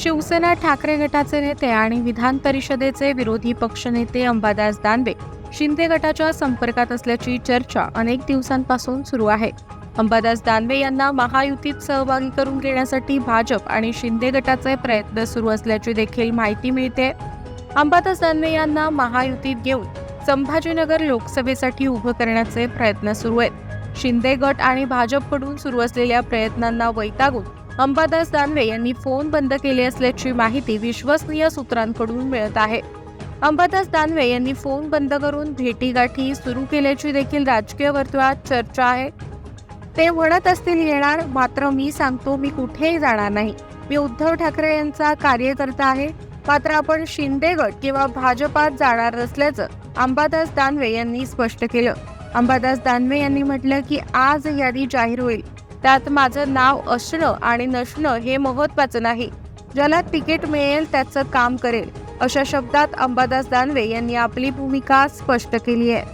शिवसेना ठाकरे गटाचे नेते आणि विधान परिषदेचे विरोधी पक्षनेते अंबादास दानवे शिंदे गटाच्या संपर्कात असल्याची चर्चा अनेक दिवसांपासून सुरू आहे. अंबादास दानवे यांना महायुतीत सहभागी करून घेण्यासाठी भाजप आणि शिंदे गटाचे प्रयत्न सुरू असल्याची देखील माहिती मिळते. अंबादास दानवे यांना महायुतीत घेऊन संभाजीनगर लोकसभेसाठी उभं करण्याचे प्रयत्न सुरू आहेत. शिंदे गट आणि भाजपकडून सुरू असलेल्या प्रयत्नांना वैतागून अंबादास दानवे यांनी फोन बंद केले असल्याची माहिती विश्वसनीय सूत्रांकडून मिळत आहे. अंबादास दानवे यांनी फोन बंद करून भेटीगाठी सुरू केल्याची देखील राजकीय वर्तुळात चर्चा आहे. ते म्हणत असतील येणार मात्र मी सांगतो मी कुठेही जाणार नाही. मी उद्धव ठाकरे यांचा कार्यकर्ता आहे. मात्र आपण शिंदे गट किंवा भाजपात जाणार असल्याचं अंबादास दानवे यांनी स्पष्ट केलं. अंबादास दानवे यांनी म्हटलं की आज यादी जाहीर होईल. त्यात माझं नाव असणं आणि नसणं हे महत्वाचं नाही. ज्याला तिकीट मिळेल त्याचं काम करेल अशा शब्दात अंबादास दानवे यांनी आपली भूमिका स्पष्ट केली आहे.